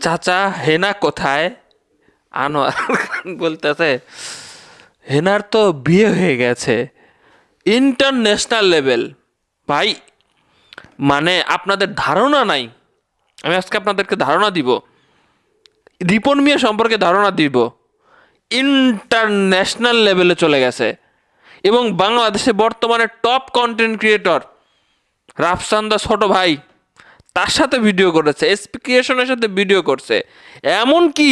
চাচা, হেনা কোথায়? আনোয়ার খান বলতেছে, হেনার তো বিয়ে হয়ে গেছে। International level. ভাই মানে আপনাদের ধারণা নাই। আমি আজকে আপনাদেরকে ধারণা দিব। রিপন মিয়া সম্পর্কে ধারণা দিব। ইন্টারন্যাশনাল লেভেলে চলে গেছে। এবং বাংলাদেশে বর্তমানে টপ কন্টেন্ট ক্রিয়েটর রাফসান্দা ছোট ভাই। তার সাথে ভিডিও করেছে এসপি ক্রিয়েশনের সাথে ভিডিও করছে। এমনকি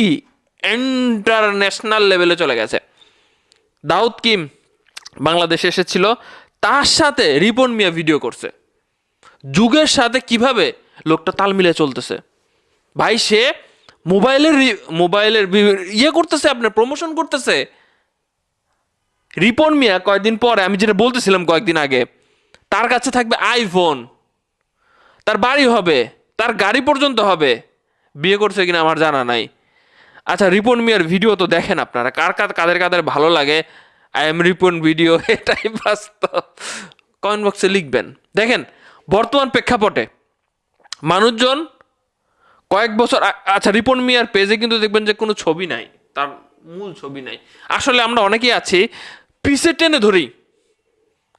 ইন্টারন্যাশনাল লেভেলে চলে গেছে। দাউদ কিম বাংলাদেশে এসেছিল, তার সাথে রিপন মিয়া ভিডিও করছে। যুগের সাথে কীভাবে লোকটা তাল মিলে চলতেছে। ভাই, সে মোবাইলের মোবাইলের ইয়ে করতেছে, আপনার প্রমোশন করতেছে। রিপন মিয়া কয়েকদিন পরে, আমি যেটা বলতেছিলাম কয়েকদিন আগে, তার কাছে থাকবে আইফোন তার বাড়ি হবে, তার গাড়ি পর্যন্ত হবে। বিয়ে করছে কিনা আমার জানা নাই। আচ্ছা রিপন মিয়ার ভিডিও তো দেখেন আপনারা, কার কার কাদের কাদের ভালো লাগে। আই এম রিপন ভিডিও এটাই বাস্তব। কমেন্ট বক্সে লিখবেন। দেখেন, বর্তমান প্রেক্ষাপটে মানুষজন কয়েক বছর আচ্ছা রিপন মিয়ার পেজে কিন্তু দেখবেন যে কোনো ছবি নাই, তার মূল ছবি নাই। আসলে আমরা অনেকেই আছি, পিছে টেনে ধরি,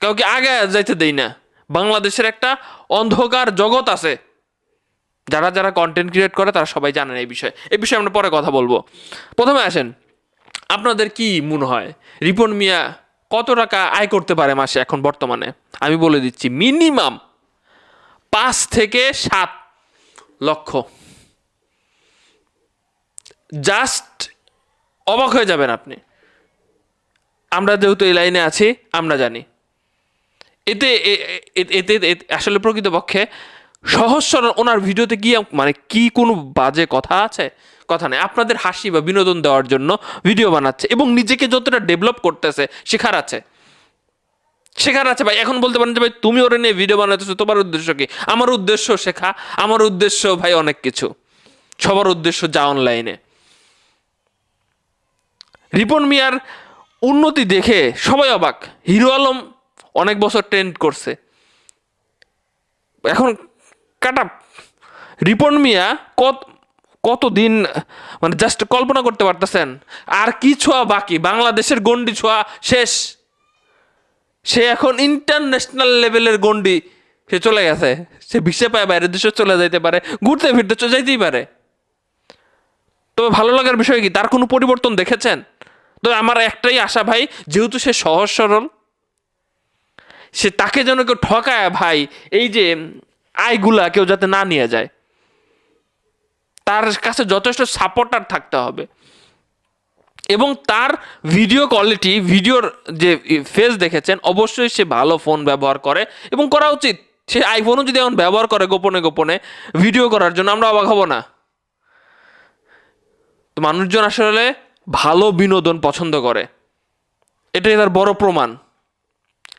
কাউকে আগে যাইতে দেই না। বাংলাদেশের একটা অন্ধকার জগৎ আছে। যারা যারা কন্টেন্ট ক্রিয়েট করে, তারা সবাই জানেন এই বিষয়ে। এই বিষয়ে আমরা পরে কথা বলব। প্রথমে আসেন, আপনাদের কি মনে হয়? রিপন মিয়া কত টাকা আয় করতে পারে মাসে এখন বর্তমানে? আমি বলে দিচ্ছি, মিনিমাম পাঁচ থেকে সাত লক্ষ। জাস্ট অবাক হয়ে যাবেন আপনি। আমরা যেহেতু এই লাইনে আছি, আমরা জানি। এতে এতে আসলে প্রকৃতপক্ষে সহজ সরল ওনার ভিডিওতে কি মানে কি কোনো বাজে কথা আছে? কথা নেই। আপনাদের হাসি বা বিনোদন দেওয়ার জন্য ভিডিও বানাচ্ছে এবং নিজেকে যতটা ডেভেলপ করতেছে, শেখার আছে। শেখার আছে ভাই। এখন বলতে পারেন যে ভাই, তুমি ওরে নিয়ে ভিডিও বানাতেছো, তোমার উদ্দেশ্য কি? আমার উদ্দেশ্য শেখা, আমার উদ্দেশ্য ভাই অনেক কিছু। সবার উদ্দেশ্য যা অনলাইনে রিপন মিয়ার উন্নতি দেখে সবাই অবাক। হিরো আলম অনেক বছর ট্রেন্ড করছে। এখন কাটা, রিপন মিয়া কত, কতদিন মানে জাস্ট কল্পনা করতে পারতেছেন? আর কি ছোঁয়া বাকি? বাংলাদেশের গন্ডি ছোঁয়া শেষ। সে এখন ইন্টারন্যাশনাল লেভেলের গন্ডি সে চলে গেছে। সে ভিসে পায়, বাইরের দেশে চলে যাইতে পারে, ঘুরতে ফিরতে চলে যাইতেই পারে। তবে ভালো লাগার বিষয় কি? তার কোনো পরিবর্তন দেখেছেন? তো আমার একটাই আশা ভাই, যেহেতু সে সহজ সরল সে তাকে যেন কেউ ঠকায়, ভাই, এই যে আয়গুলা কেউ যাতে না নিয়ে যায়। তার কাছে যথেষ্ট সাপোর্টার থাকতে হবে। এবং তার ভিডিও কোয়ালিটি ভিডিওর যে ফেস দেখেছেন, অবশ্যই সে ভালো ফোন ব্যবহার করে এবং করা উচিত। সে আইফোনও যদি এমন ব্যবহার করে গোপনে গোপনে ভিডিও করার জন্য, আমরা অবাক হব না। তো মানুষজন আসলে ভালো বিনোদন পছন্দ করে। এটাই তার বড় প্রমাণ।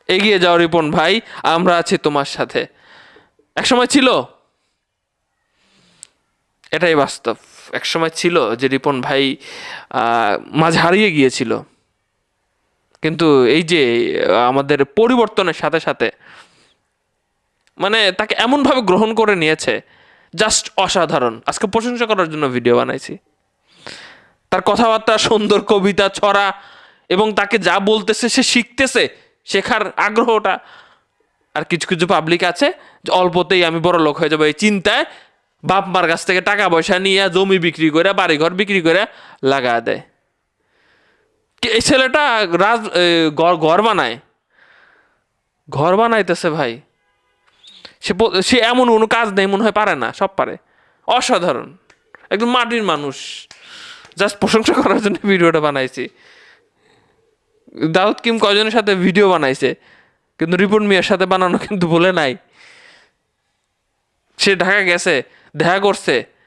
এগিয়ে যাও রিপন ভাই, আমরা আছি তোমার সাথে। একসময় ছিল, এটাই বাস্তব, একসময় ছিল যে রিপন ভাই মাঝে হারিয়ে গিয়েছিল। কিন্তু এই যে, আমাদের পরিবর্তনের সাথে সাথে মানে তাকে এমনভাবে গ্রহণ করে নিয়েছে জাস্ট অসাধারণ। আজকে প্রশংসা করার জন্য ভিডিও বানাইছি। তার কথাবার্তা, সুন্দর কবিতা, ছড়া, এবং তাকে যা বলতেছে, সে শিখতেছে। শেখার আগ্রহটা। আর কিছু কিছু পাবলিক আছে যে অল্পতেই আমি বড় লোক হয়ে যাব। এই চিন্তায় বাপ মার কাছ থেকে টাকা পয়সা নিয়ে জমি বিক্রি করে বাড়ি ঘর বিক্রি করে লাগা দেয়। এই ছেলেটা রাজ ঘর বানায়। ঘর বানাইতেছে ভাই। সে সে এমন কোনো কাজ নেই, মনে হয় পারে না, সব পারে। অসাধারণ। একদম মাটির মানুষ। জাস্ট প্রশংসা করার জন্য ভিডিওটা বানাইছি। দাউদ কিম কজনের সাথে ভিডিও বানাইছে? কিন্তু রিপন মিয়ার সাথে বানানো কিন্তু বলে নাই। সে ঢাকা গেছে, দেখা করছে।